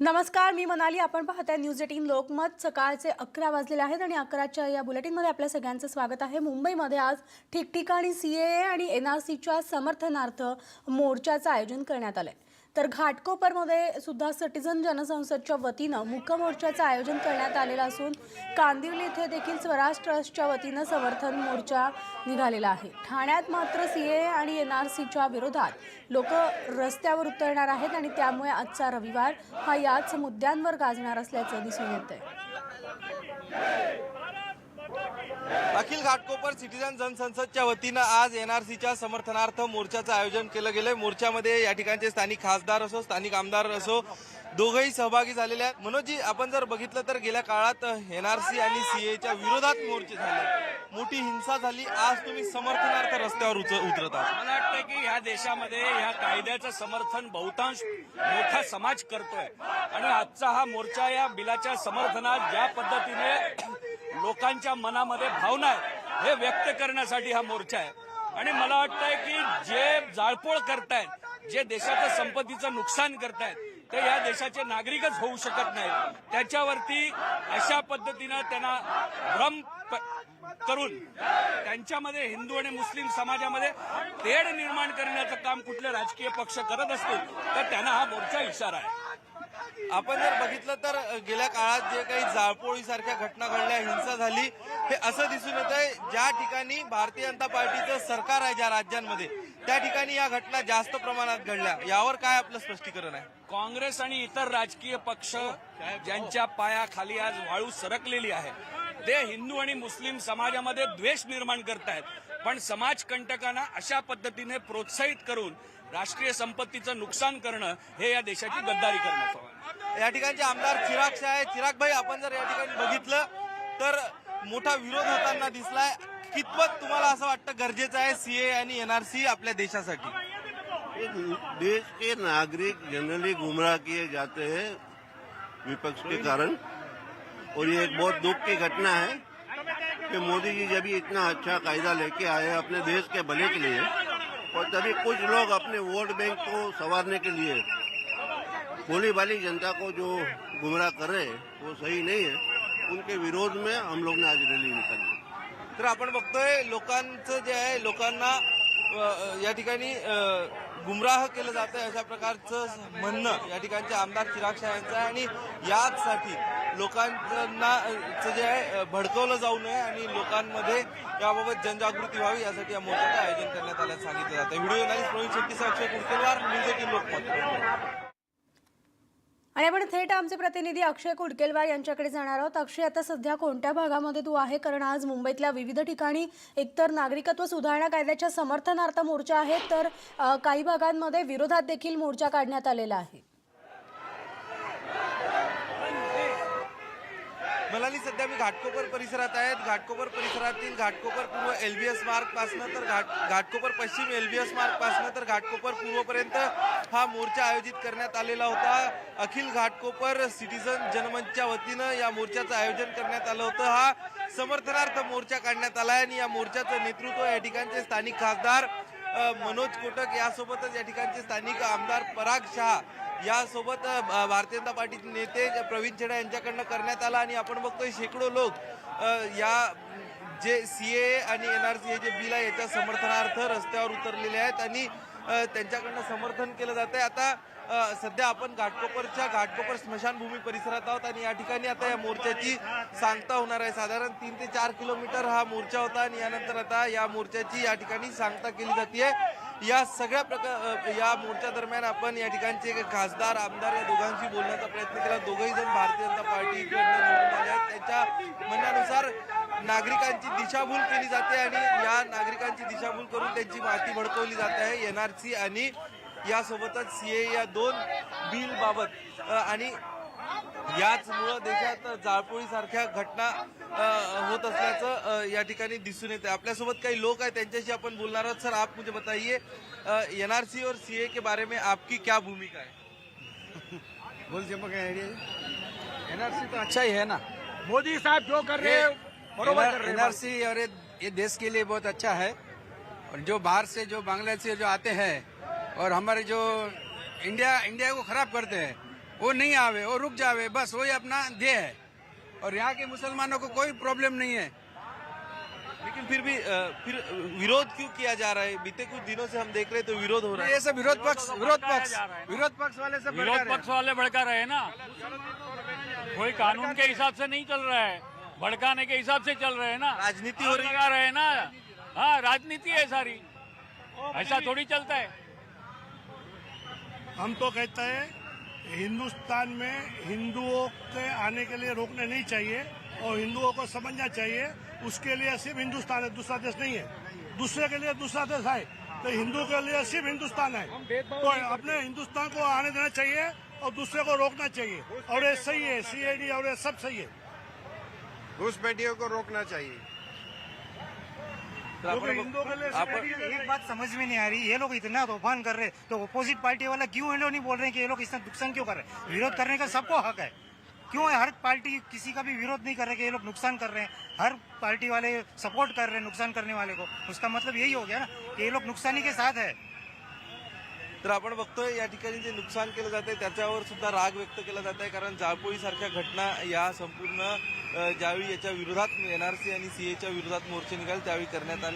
नमस्कार मी मनाली. आपण पाहताय न्यूज एटीन लोकमत. सकाळचे अकरा वाजलेले आहेत आणि अकराच्या या बुलेटिनमध्ये आपल्या सगळ्यांचं स्वागत आहे. मुंबईमध्ये आज ठिकठिकाणी सी ए आणि एन आर सीच्या समर्थनार्थ मोर्चाचं आयोजन करण्यात आलं आहे तर घाटकोपरमध्ये सुद्धा सिटीझन जनसंसदच्या वतीनं मुक मोर्चाचं आयोजन करण्यात आलेलं असून कांदिवली इथे देखील स्वराज ट्रस्टच्या वतीनं समर्थन मोर्चा निघालेला आहे. ठाण्यात मात्र सी ए आणि एन आर सीच्या विरोधात लोक रस्त्यावर उतरणार आहेत आणि त्यामुळे आजचा रविवार हा याच मुद्द्यांवर गाजणार असल्याचं दिसून येत आहे पुण्यातील घाटकोपर सिटीजन जनसंसदच्या वतीनं आज एनआरसीच्या समर्थनार्थ मोर्चाचं आयोजन केलं गेलंय. मोर्चामध्ये या ठिकाणचे स्थानिक खासदार असो स्थानिक आमदार असो दोघंही सहभागी झालेले आहेत. मनोजी आपण जर बघितलं तर गेल्या काळात एनआरसी आणि सीएच्या विरोधात मोर्चे झाले. मोठी हिंसा झाली. आज तुम्ही समर्थनार्थ रस्त्यावर उच- उतरत आहात. मला वाटतं की ह्या देशामध्ये ह्या कायद्याचं समर्थन बहुतांश मोठा समाज करतोय. आणि आजचा हा मोर्चा या बिलाच्या समर्थनात ज्या पद्धतीने लोकांच्या मनामध्ये भावना आहे. हे व्यक्त करण्यासाठी हा मोर्चा आहे. आणि मला वाटतंय की जे जाळपोळ करतायत जे देशाच्या संपत्तीचं नुकसान करतायत ते या देशाचे नागरिकच होऊ शकत नाहीत. त्याच्यावरती अशा पद्धतीनं त्यांना भ्रम करून त्यांच्यामध्ये हिंदू आणि मुस्लिम समाजामध्ये तेढ निर्माण करण्याचं काम कुठले राजकीय पक्ष करत असतील तर त्यांना हा मोर्चा इशारा आहे. आपण जर बघितलं तर गेल्या काळात जे काही जाळपोळीसारख्या घटना घडल्या हिंसा झाली हे असं दिसून येत आहे ज्या ठिकाणी भारतीय जनता पार्टीचं सरकार आहे ज्या राज्यांमध्ये त्या ठिकाणी या घटना जास्त प्रमाणात घडल्या. यावर काय आपलं स्पष्टीकरण आहे? काँग्रेस आणि इतर राजकीय पक्ष ज्यांच्या पायाखाली आज वाळू सरकलेली आहे ते हिंदू आणि मुस्लिम समाजामध्ये द्वेष निर्माण करतायत. पण समाजकंटकांना अशा पद्धतीने प्रोत्साहित करून राष्ट्रीय संपत्तीचं नुकसान करणं हे या देशाची गद्दारी आहे. या ठिकाणचे आमदार चिराग शाह आहे चिराग भाई आपण जर या ठिकाणी बघितलं तर मोठा विरोध होताना दिसलाय. कितपत तुम्हाला असं वाटतं गरजेचं आहे सीए आणि एनआरसी आपल्या देशासाठी? देश के नागरिक जनरली गुमराह किए जाते हैं विपक्ष के कारण। और ये एक बहुत दुख की घटना है कि मोदी जी जब इतना अच्छा कायदा लेके आए अपने देश के भले के लिए और तभी कुछ लोग अपने वोट बैंक को संवारने के लिए भोली भाली जनता को जो गुमराह कर रहे हैं वो सही नहीं है। उनके विरोध में हम लोग ने आज रैली निकाली तर आपण बघतोय लोकांचं जे आहे लोकांना या ठिकाणी गुमराह केलं जात आहे अशा प्रकारचं म्हणणं या ठिकाणचे आमदार चिराग शाह यांचं आहे. आणि याचसाठी लोकांना चं जे आहे भडकवलं जाऊ नये आणि लोकांमध्ये याबाबत जनजागृती व्हावी यासाठी या मोर्चाचं आयोजन करण्यात आल्याचं सांगितलं जातं व्हिडिओ जर्नलिस्ट प्रवीण शेट्टीसह अक्षय कुडकेवार न्यूज एटीन लोकमत. आणि आपण थेट आमचे प्रतिनिधी अक्षय कुडकेलवार यांच्याकडे जाणार आहोत. अक्षय आता सध्या कोणत्या भागामध्ये तू आहे? कारण आज मुंबईतल्या विविध ठिकाणी एकतर नागरिकत्व सुधारणा कायद्याच्या समर्थनार्थ मोर्चा आहे तर काही भागांमध्ये विरोधात देखील मोर्चा काढण्यात आलेला आहे. मलाली सध्या मी घाटकोपर परिसरात आहेत. घाटकोपर परिसरातील घाटकोपर पूर्व एलबीएस मार्ग पासनं तर घाट घाटकोपर पश्चिम एलबीएस मार्ग पासनं तर घाटकोपर पूर्वपर्यंत हा मोर्चा आयोजित करण्यात आलेला होता. अखिल घाटकोपर सिटीजन जनमंचच्या वतीनं या मोर्चाचं आयोजन करण्यात आलं होतं. हा समर्थनार्थ मोर्चा काढण्यात आला आहे आणि या मोर्चाचं नेतृत्व या ठिकाणचे स्थानिक खासदार मनोज कोटक यासोबतच या ठिकाणचे स्थानिक आमदार पराग शहा यासोबत भारतीय जनता पार्टीचे नेते प्रवीण छेडा यांच्याकडनं करण्यात आला आणि आपण बघतोय शेकडो लोक या जे सी ए आणि एन आर सी जे बिल आहे याच्या समर्थनार्थ रस्त्यावर उतरलेले आहेत आणि त्यांच्याकडनं समर्थन केलं जात आहे आता सध्या आपण घाटकोपरच्या घाटकोपर स्मशानभूमी परिसरात आहोत आणि या ठिकाणी आता या मोर्चाची सांगता होणार आहे. साधारण तीन ते चार किलोमीटर हा मोर्चा होता आणि यानंतर आता या मोर्चाची या ठिकाणी सांगता केली जाते. या सगळ्या प्रकार या मोर्चा दरम्यान आपण या ठिकाणचे खासदार आमदार या दोघांशी बोलण्याचा प्रयत्न केला. दोघंही जण भारतीय जनता पार्टी निवडून आले आहेत. त्यांच्या म्हणण्यानुसार नागरिकांची दिशाभूल केली जाते आणि या नागरिकांची दिशाभूल करून त्यांची माती भडकवली जाते. आहे सी आणि यासोबतच सीए या दोन बिल बाबत अ, आणि याचमुळं देशात जाळपोळीसारख्या घटना होत असल्याचं या ठिकाणी दिसून येते आपल्यासोबत काही लोक आहेत त्यांच्याशी आपण बोलणार आहोत. सर आप मुझे बताइए एनआरसी और सीए के बारे में आपकी क्या भूमिका है? बोल चंपक आइडिया एनआरसी तो अच्छा ही है ना। मोदी साहब जो कर रहे हैं बरोबर कर रहे हैं। एनआरसी और ये, ये देश के लिए बहुत अच्छा है। और जो बाहर से जो बांग्लादेश से जो आते हैं और हमारे जो इंडिया इंडिया को खराब करते हैं वो नहीं आवे वो रुक जावे बस वही अपना ध्येय है। और यहाँ के मुसलमानों को कोई प्रॉब्लम नहीं है। लेकिन फिर भी फिर विरोध क्यों किया जा रहा है? बीते कुछ दिनों से हम देख रहे हैं तो विरोध हो रहा है। ये सब विरोध पक्ष विरोध पक्ष विरोध पक्ष वाले सब विरोध पक्ष वाले भड़का रहे हैं ना। कोई कानून के हिसाब से नहीं चल रहा है। भड़काने के हिसाब से चल रहे है ना। राजनीति हो रही है। रहे ना। हाँ राजनीति है सारी। ऐसा थोड़ी चलता है। हम तो कहते हैं हिंदुस्तान में हिंदुओं के आने के लिए रोकने नहीं चाहिए और हिंदुओं को समझना चाहिए। उसके लिए सिर्फ़ हिंदुस्तान है दूसरा देश नहीं है। दूसरे के लिए दूसरा देश है तो हिंदू के लिए सिर्फ़ हिंदुस्तान है। तो अपने हिंदुस्तान को आने देना चाहिए और दूसरे को रोकना चाहिए। और ये सही है सीआईडी और ये सब सही है। घुसपैठियों को रोकना चाहिए। के आपण CID एक बात समझ में नहीं आ रही ये लोग इतना तूफ़ान कर रहे तो अपोजिट पार्टी वाला क्यों ये लोग नहीं बोल रहे कि ये लोग इतना नुकसान क्यों कर रहे हैं? विरोध करने का सबको हक है। क्यों है? हर पार्टी किसी का भी विरोध नहीं कर रहे कि ये लोग नुकसान कर रहे हैं। हर पार्टी वाले सपोर्ट कर रहे हैं नुकसान करने वाले को। उसका मतलब यही हो गया ना कि ये लोग नुकसानी के साथ है। तर आपण बघतोय या ठिकाणी जे नुकसान केलं जात आहे त्याच्यावर सुद्धा राग व्यक्त केला जात आहे कारण जाळपोळी सारख्या घटना या संपूर्ण ज्यावेळी याच्या विरोधात एनआरसी आणि सीएच्या विरोधात मोर्चे निघाले त्यावेळी करण्यात आले.